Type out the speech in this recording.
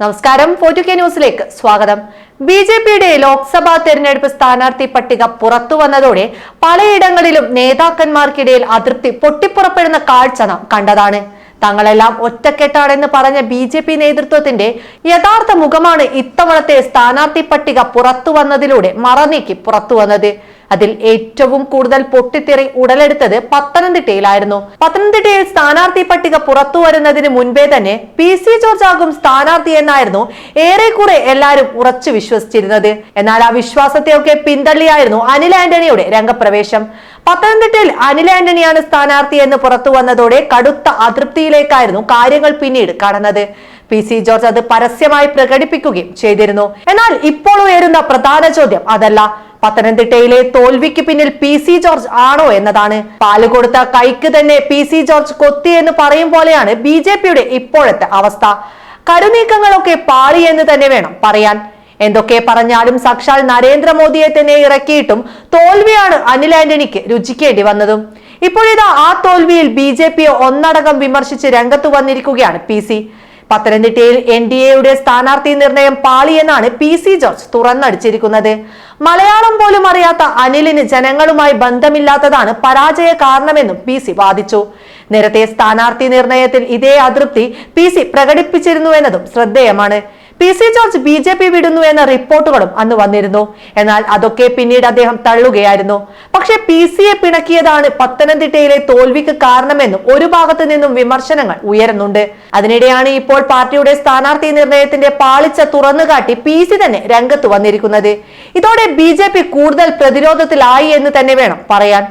നമസ്കാരം. ഫോർട്ടു കെ ന്യൂസിലേക്ക് സ്വാഗതം. ബി ജെ പിയുടെ ലോക്സഭാ തെരഞ്ഞെടുപ്പ് സ്ഥാനാർത്ഥി പട്ടിക പുറത്തു വന്നതോടെ പലയിടങ്ങളിലും നേതാക്കന്മാർക്കിടയിൽ അതൃപ്തി പൊട്ടിപ്പുറപ്പെടുന്ന കാഴ്ച നാം കണ്ടതാണ്. തങ്ങളെല്ലാം ഒറ്റക്കെട്ടാണെന്ന് പറഞ്ഞ ബി ജെ പി നേതൃത്വത്തിന്റെ യഥാർത്ഥ മുഖമാണ് ഇത്തവണത്തെ സ്ഥാനാർത്ഥി പട്ടിക പുറത്തു വന്നതിലൂടെ മറനീക്കി പുറത്തു വന്നത്. അതിൽ ഏറ്റവും കൂടുതൽ പൊട്ടിത്തെറി ഉടലെടുത്തത് പത്തനംതിട്ടയിലായിരുന്നു. പത്തനംതിട്ടയിൽ സ്ഥാനാർത്ഥി പട്ടിക പുറത്തു വരുന്നതിന് മുൻപേ തന്നെ പി സി ജോർജ് ആകും സ്ഥാനാർത്ഥി എന്നായിരുന്നു ഏറെക്കുറെ എല്ലാവരും ഉറച്ചു വിശ്വസിച്ചിരുന്നത്. എന്നാൽ ആ വിശ്വാസത്തെയൊക്കെ പിന്തള്ളിയായിരുന്നു അനിൽ ആന്റണിയുടെ രംഗപ്രവേശം. പത്തനംതിട്ടയിൽ അനിൽ ആന്റണിയാണ് സ്ഥാനാർത്ഥി എന്ന് പുറത്തു വന്നതോടെ കടുത്ത അതൃപ്തിയിലേക്കായിരുന്നു കാര്യങ്ങൾ പിന്നീട് കടന്നത്. പി സി ജോർജ് അത് പരസ്യമായി പ്രകടിപ്പിക്കുകയും ചെയ്തിരുന്നു. എന്നാൽ ഇപ്പോൾ ഉയരുന്ന പ്രധാന ചോദ്യം അതല്ല. പത്തനംതിട്ടയിലെ തോൽവിക്ക് പിന്നിൽ പി സി ജോർജ് ആണോ എന്നതാണ്. പാൽ കൊടുത്ത കൈക്ക് തന്നെ പി സി ജോർജ് കൊത്തി എന്ന് പറയും പോലെയാണ് ബി ജെ പിയുടെ ഇപ്പോഴത്തെ അവസ്ഥ. കരുനീക്കങ്ങളൊക്കെ പാളി എന്ന് തന്നെ വേണം പറയാൻ. എന്തൊക്കെ പറഞ്ഞാലും സാക്ഷാൽ നരേന്ദ്രമോദിയെ തന്നെ ഇറക്കിയിട്ടും തോൽവിയാണ് അനിൽ ആന്റണിക്ക് രുചിക്കേണ്ടി വന്നതും. ഇപ്പോഴിതാ ആ തോൽവിയിൽ ബി ജെ പിയെ ഒന്നടങ്കം വിമർശിച്ച് രംഗത്ത് വന്നിരിക്കുകയാണ് പി സി. പത്തനംതിട്ടയിൽ എൻ ഡി എയുടെ സ്ഥാനാർത്ഥി നിർണയം പാളിയെന്നാണ് പി സി ജോർജ് തുറന്നടിച്ചിരിക്കുന്നത്. മലയാളം പോലും അറിയാത്ത അനിലിന് ജനങ്ങളുമായി ബന്ധമില്ലാത്തതാണ് പരാജയ കാരണമെന്നും പി സി വാദിച്ചു. നേരത്തെ സ്ഥാനാർത്ഥി നിർണയത്തിൽ ഇതേ അതൃപ്തി പി സി പ്രകടിപ്പിച്ചിരുന്നു എന്നതും ശ്രദ്ധേയമാണ്. P C George B J P വിടുന്നു എന്ന റിപ്പോർട്ടുകളും അന്ന് വന്നിരുന്നു. എന്നാൽ അതൊക്കെ പിന്നീട് അദ്ദേഹം തള്ളുകയായിരുന്നു. പക്ഷേ പി സിയെ പിണക്കിയതാണ് പത്തനംതിട്ടയിലെ തോൽവിക്ക് കാരണമെന്നും ഒരു ഭാഗത്തു നിന്നും വിമർശനങ്ങൾ ഉയരുന്നുണ്ട്. അതിനിടെയാണ് ഇപ്പോൾ പാർട്ടിയുടെ സ്ഥാനാർത്ഥി നിർണയത്തിന്റെ പാളിച്ച തുറന്നുകാട്ടി പി സി തന്നെ രംഗത്ത് വന്നിരിക്കുന്നത്. ഇതോടെ ബി കൂടുതൽ പ്രതിരോധത്തിലായി എന്ന് തന്നെ വേണം പറയാൻ.